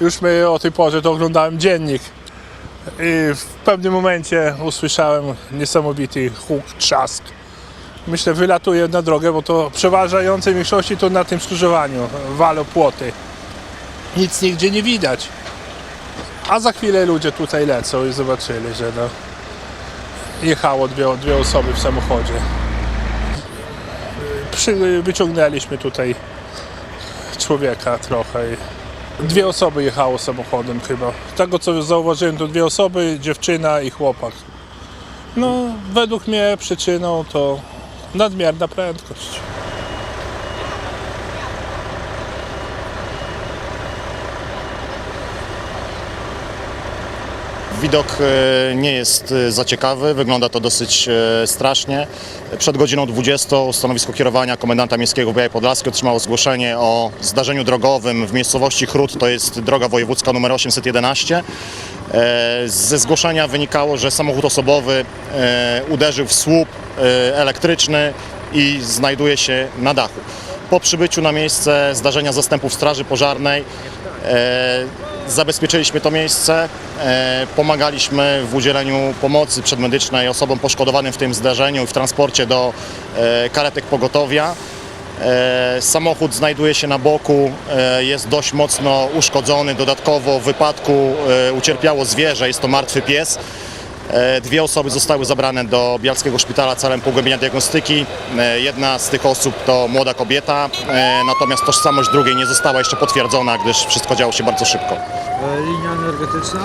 już my o tej porze to oglądałem dziennik. I w pewnym momencie usłyszałem niesamowity huk, trzask. Myślę, wylatuję na drogę, bo to przeważającej większości to na tym skrzyżowaniu walą płoty. Nic nigdzie nie widać. A za chwilę ludzie tutaj lecą i zobaczyli, że no, jechało dwie, dwie osoby w samochodzie. Przy, wyciągnęliśmy tutaj człowieka trochę. I dwie osoby jechało samochodem chyba. Z tego co zauważyłem to dwie osoby, dziewczyna i chłopak. No według mnie przyczyną to nadmierna prędkość. Widok e, nie jest e, za ciekawy, wygląda to dosyć e, strasznie. Przed godziną 20 stanowisko kierowania komendanta miejskiego Białej Podlaskiej otrzymało zgłoszenie o zdarzeniu drogowym w miejscowości Chrud, to jest droga wojewódzka nr 811. E, Ze zgłoszenia wynikało, że samochód osobowy uderzył w słup elektryczny i znajduje się na dachu. Po przybyciu na miejsce zdarzenia zastępów Straży Pożarnej zabezpieczyliśmy to miejsce, e, pomagaliśmy w udzieleniu pomocy przedmedycznej osobom poszkodowanym w tym zdarzeniu i w transporcie do e, karetek pogotowia. E, Samochód znajduje się na boku, jest dość mocno uszkodzony. Dodatkowo w wypadku ucierpiało zwierzę, jest to martwy pies. E, Dwie osoby zostały zabrane do Bialskiego Szpitala celem pogłębienia diagnostyki. E, Jedna z tych osób to młoda kobieta, e, natomiast tożsamość drugiej nie została jeszcze potwierdzona, gdyż wszystko działo się bardzo szybko. Linia energetyczna?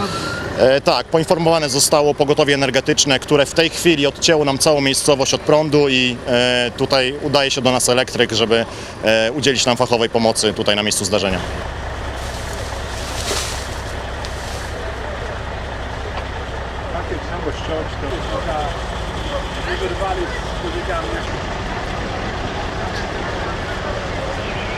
Tak, poinformowane zostało pogotowie energetyczne, które w tej chwili odcięło nam całą miejscowość od prądu i tutaj udaje się do nas elektryk, żeby udzielić nam fachowej pomocy tutaj na miejscu zdarzenia. Trzeba ściąć, to wyrwali z człowiekami.